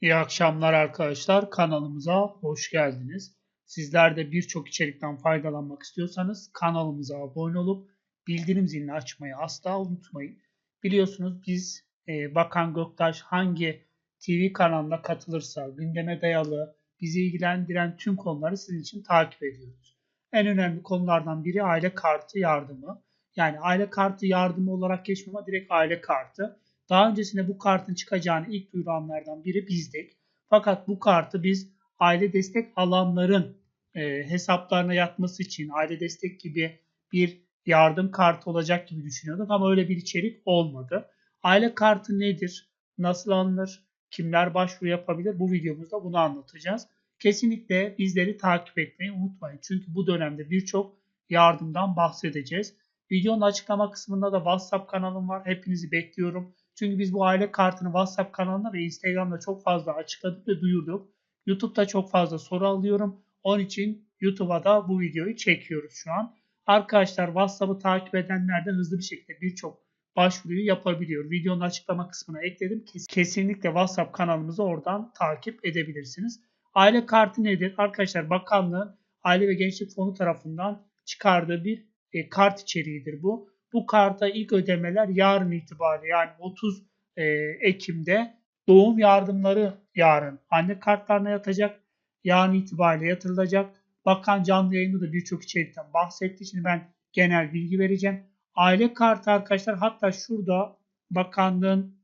İyi akşamlar arkadaşlar. Kanalımıza hoş geldiniz. Sizler de birçok içerikten faydalanmak istiyorsanız kanalımıza abone olup bildirim zilini açmayı asla unutmayın. Biliyorsunuz biz e, Bakan Göktaş hangi TV kanalına katılırsa gündeme dayalı bizi ilgilendiren tüm konuları sizin için takip ediyoruz. En önemli konulardan biri aile kartı yardımı. Yani aile kartı yardımı olarak geçmiyor direkt aile kartı. Daha öncesinde bu kartın çıkacağını ilk duyuranlardan biri bizdik. Fakat bu kartı biz aile destek alanların e, hesaplarına yatması için aile destek gibi bir yardım kartı olacak gibi düşünüyorduk ama öyle bir içerik olmadı. Aile kartı nedir? Nasıl alınır? Kimler başvuru yapabilir? Bu videomuzda bunu anlatacağız. Kesinlikle bizleri takip etmeyi unutmayın. Çünkü bu dönemde birçok yardımdan bahsedeceğiz. Videonun açıklama kısmında da WhatsApp kanalım var. Hepinizi bekliyorum. Çünkü biz bu aile kartını WhatsApp kanalında ve Instagram'da çok fazla açıkladık ve duyurduk. YouTube'da çok fazla soru alıyorum. Onun için YouTube'a da bu videoyu çekiyoruz şu an. Arkadaşlar WhatsApp'ı takip edenler de hızlı bir şekilde birçok başvuruyu yapabiliyor. Videonun açıklama kısmına ekledim. Kesinlikle WhatsApp kanalımızı oradan takip edebilirsiniz. Aile kartı nedir? Arkadaşlar bakanlığın Aile ve Gençlik Fonu tarafından çıkardığı bir e, kart içeriğidir bu. Bu karta ilk ödemeler yarın itibariyle yani 30 e, Ekim'de doğum yardımları yarın anne kartlarına yatacak. Yarın itibariyle yatırılacak. Bakan canlı yayında da birçok içerikten bahsetti. Şimdi ben genel bilgi vereceğim. Aile kartı arkadaşlar hatta şurada bakanlığın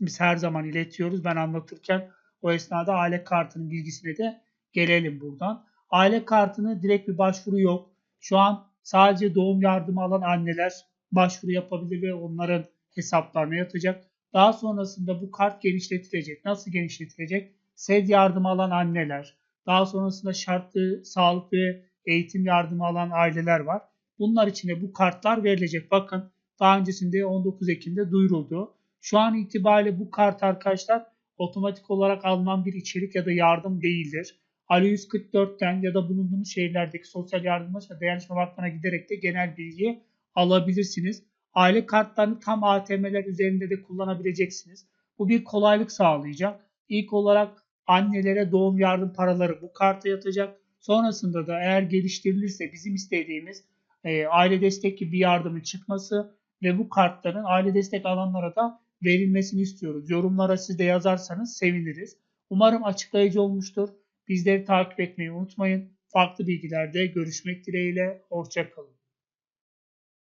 biz her zaman iletiyoruz. Ben anlatırken o esnada aile kartının bilgisine de gelelim buradan. Aile kartını direkt bir başvuru yok. Şu an sadece doğum yardımı alan anneler başvuru yapabilir ve onların hesaplarına yatacak. Daha sonrasında bu kart genişletilecek. Nasıl genişletilecek? SED yardımı alan anneler, daha sonrasında şartlı sağlık ve eğitim yardımı alan aileler var. Bunlar için de bu kartlar verilecek. Bakın daha öncesinde 19 Ekim'de duyuruldu. Şu an itibariyle bu kart arkadaşlar otomatik olarak alınan bir içerik ya da yardım değildir. Alo 144'ten ya da bulunduğunuz şehirlerdeki sosyal yardımlaşma dayanışma vakfına giderek de genel bilgi alabilirsiniz. Aile kartlarını tam ATM'ler üzerinde de kullanabileceksiniz. Bu bir kolaylık sağlayacak. İlk olarak annelere doğum yardım paraları bu karta yatacak. Sonrasında da eğer geliştirilirse bizim istediğimiz e, aile destek gibi bir yardımın çıkması ve bu kartların aile destek alanlara da verilmesini istiyoruz. Yorumlara siz de yazarsanız seviniriz. Umarım açıklayıcı olmuştur. Bizleri takip etmeyi unutmayın. Farklı bilgilerde görüşmek dileğiyle. Hoşçakalın.